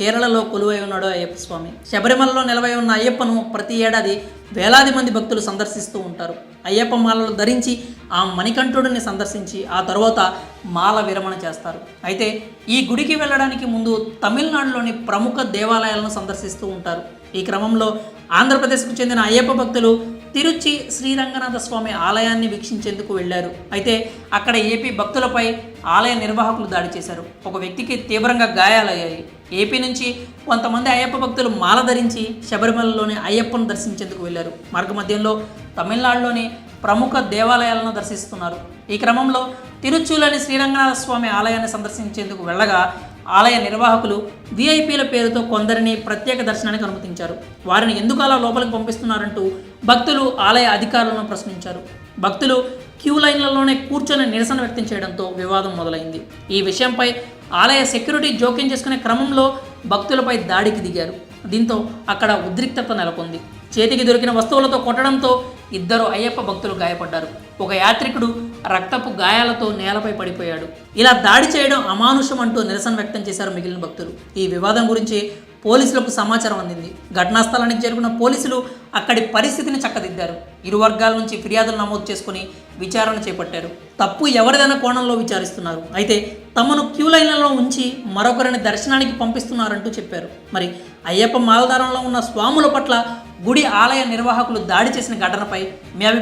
కేరళలో కొలువై ఉన్నాడు అయ్యప్ప స్వామి. శబరిమలలో నిలవై ఉన్న అయ్యప్పను ప్రతి ఏడాది వేలాది మంది భక్తులు సందర్శిస్తూ ఉంటారు. అయ్యప్ప మాలలు ధరించి ఆ మణికంఠుడిని సందర్శించి ఆ తర్వాత మాల విరమణ చేస్తారు. అయితే ఈ గుడికి వెళ్ళడానికి ముందు తమిళనాడులోని ప్రముఖ దేవాలయాలను సందర్శిస్తూ ఉంటారు. ఈ క్రమంలో ఆంధ్రప్రదేశ్కు చెందిన అయ్యప్ప భక్తులు తిరుచి శ్రీరంగనాథ స్వామి ఆలయాన్ని వీక్షించేందుకు వెళ్ళారు. అయితే అక్కడ ఏపీ భక్తులపై ఆలయ నిర్వాహకులు దాడి చేశారు. ఒక వ్యక్తికి తీవ్రంగా గాయాలయ్యాయి. ఏపీ నుంచి కొంతమంది అయ్యప్ప భక్తులు మాల ధరించి శబరిమలలోని అయ్యప్పను దర్శించేందుకు వెళ్ళారు. మార్గ మధ్యంలో తమిళనాడులోని ప్రముఖ దేవాలయాలను దర్శిస్తున్నారు. ఈ క్రమంలో తిరుచులోని శ్రీరంగనాథ స్వామి ఆలయాన్ని సందర్శించేందుకు వెళ్ళగా ఆలయ నిర్వాహకులు వీఐపీల పేరుతో కొందరిని ప్రత్యేక దర్శనానికి అనుమతించారు. వారిని ఎందుకు అలా లోపలికి పంపిస్తున్నారంటూ భక్తులు ఆలయ అధికారులను ప్రశ్నించారు. భక్తులు క్యూ లైన్లలోనే కూర్చొని నిరసన వ్యక్తం చేయడంతో వివాదం మొదలైంది. ఈ విషయంపై ఆలయ సెక్యూరిటీ జోక్యం చేసుకునే క్రమంలో భక్తులపై దాడికి దిగారు. దీంతో అక్కడ ఉద్రిక్తత నెలకొంది. చేతికి దొరికిన వస్తువులతో కొట్టడంతో ఇద్దరు అయ్యప్ప భక్తులు గాయపడ్డారు. ఒక యాత్రికుడు రక్తపు గాయాలతో నేలపై పడిపోయాడు. ఇలా దాడి చేయడం అమానుషం అంటూ నిరసన వ్యక్తం చేశారు మిగిలిన భక్తులు. ఈ వివాదం గురించి పోలీసులకు సమాచారం అందింది. ఘటనా స్థలానికి చేరుకున్న పోలీసులు అక్కడి పరిస్థితిని చక్కదిద్దారు. ఇరు వర్గాల నుంచి ఫిర్యాదులు నమోదు చేసుకుని విచారణ చేపట్టారు. తప్పు ఎవరిదైనా కోణంలో విచారిస్తున్నారు. అయితే తమను క్యూ లైన్లలో ఉంచి మరొకరిని దర్శనానికి పంపిస్తున్నారంటూ చెప్పారు. మరి అయ్యప్ప మాలధారంలో ఉన్న స్వాముల పట్ల గుడి ఆలయ నిర్వాహకులు దాడి చేసిన ఘటనపై మీ